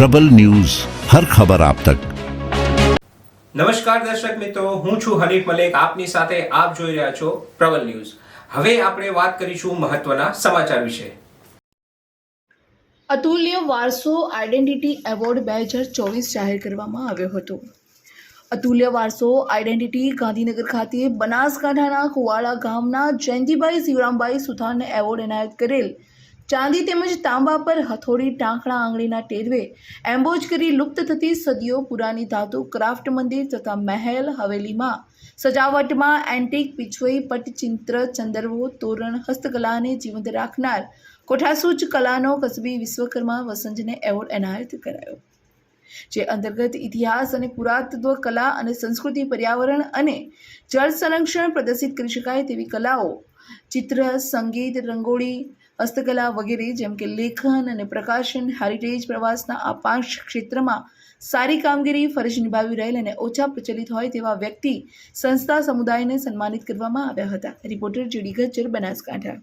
પ્રબલ news હર ખબર આપ તક. નમસ્કાર દર્શક મિત્રો હું છું હરીફ મલેક આપની સાથે આપ જોઈ રહ્યા છો પ્રબલ ન્યૂઝ. હવે આપણે વાત કરીશું મહત્વના સમાચાર વિશે. અતુલ્ય વારસો આઈડેન્ટિટી એવોર્ડ બે હજાર ચોવીસ જાહેર કરવામાં આવ્યો હતો. અતુલ્ય વારસો આઈડેન્ટિટી ગાંધીનગર ખાતે બનાસકાંઠાના કુવાડા ગામના જયંતિભાઈ શિવરામભાઈ સુથારને એવોર્ડ એનાયત કરેલ ચાંદી તેમજ તાંબા પર હથોડી, ટાંકણા આંગળીના ટેરવે એમ્બોજ કરી લુપ્ત થતી સદીઓ પુરાની ધાતુ ક્રાફ્ટ મંદિર તથા મહેલ હવેલીમાં સજાવટમાં એન્ટિક પીછોઈ પટચિત્ર, ચંદરવો, તોરણ હસ્તકલાને જીવંત રાખનાર કોઠાસૂચ કલાનો કસબી વિશ્વકર્મા વસંજને એવોર્ડ એનાયત કરાયો. જે અંતર્ગત ઇતિહાસ અને પુરાતત્વ કલા અને સંસ્કૃતિ પર્યાવરણ અને જળ સંરક્ષણ પ્રદર્શિત કરી શકાય તેવી કલાઓ ચિત્ર, સંગીત, રંગોળી, હસ્તકલા વગેરે જેમ કે લેખન અને પ્રકાશન હેરિટેજ પ્રવાસના આ પાંચ ક્ષેત્રમાં સારી કામગીરી, ફરજ નિભાવી રહેલ અને ઓછા પ્રચલિત હોય તેવા વ્યક્તિ સંસ્થા સમુદાયને સન્માનિત કરવામાં આવ્યા હતા. Reporter GD Gajjar Banaskantha.